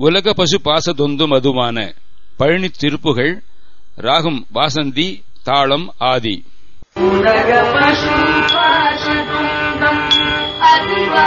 உலக பசு பாசதொந்தும் அதுமான பழனி திருப்புகள் ராகம் வாசந்தி தாளம் ஆதி. உலக பசு பாசதுந்தம் அதுவா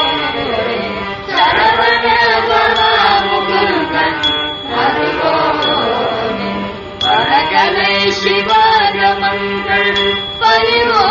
Hallelujah.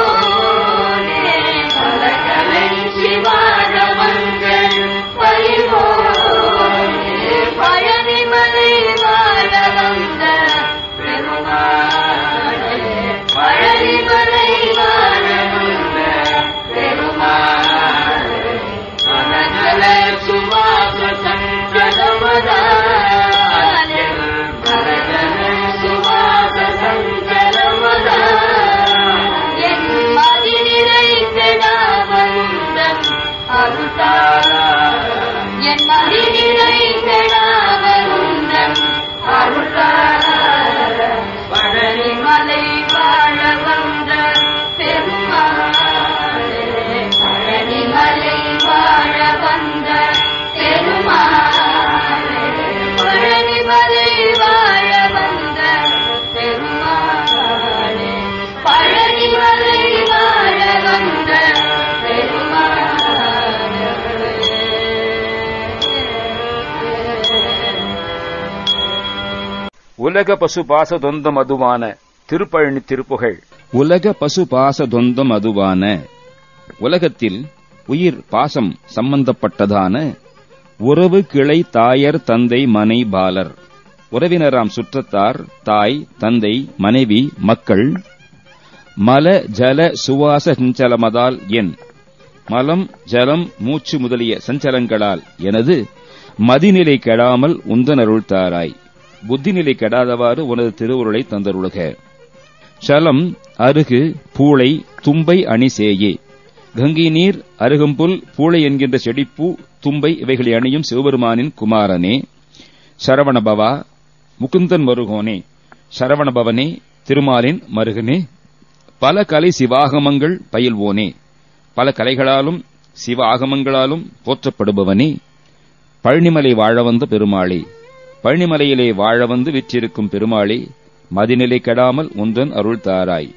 Maruta. உலக பசு தொந்தம் அதுவான திருப்பழனி திருப்புகழ் உலக பசு தொந்தம் அதுவான உலகத்தில் உயிர் பாசம் சம்பந்தப்பட்டதான உறவு கிளை தாயர் தந்தை மனை பாலர். உறவினராம் சுற்றத்தார் தாய் தந்தை மனைவி மக்கள். மல ஜல சுவாச சஞ்சலமதால் என். மலம் ஜலம் மூச்சு முதலிய சஞ்சலங்களால் எனது மதிநிலை கெடாமல் உந்தனருள் தாராய். புத்திநிலை கெடாதவாறு உனது திருவுருளை தந்தருளுக. சலம் அருகு பூளை தும்பை அணி சேயே. கங்கை நீர் அருகம்புல் பூளை என்கின்ற செடிப்பூ தும்பை இவைகளை அணியும் சிவபெருமானின் குமாரனே. சரவணபவா முகுந்தன் மருகோனே. சரவணபவனே திருமாலின் மருகனே. பல கலை சிவாகமங்கள் பயில்வோனே. பல கலைகளாலும் சிவ ஆகமங்களாலும் போற்றப்படுபவனே. பழனிமலை வாழ வந்த பெருமாளே. பழனிமலையிலே வாழ வந்து விற்றிருக்கும் பெருமாளே மதிநிலை கெடாமல் உந்தன் அருள் தாராய்.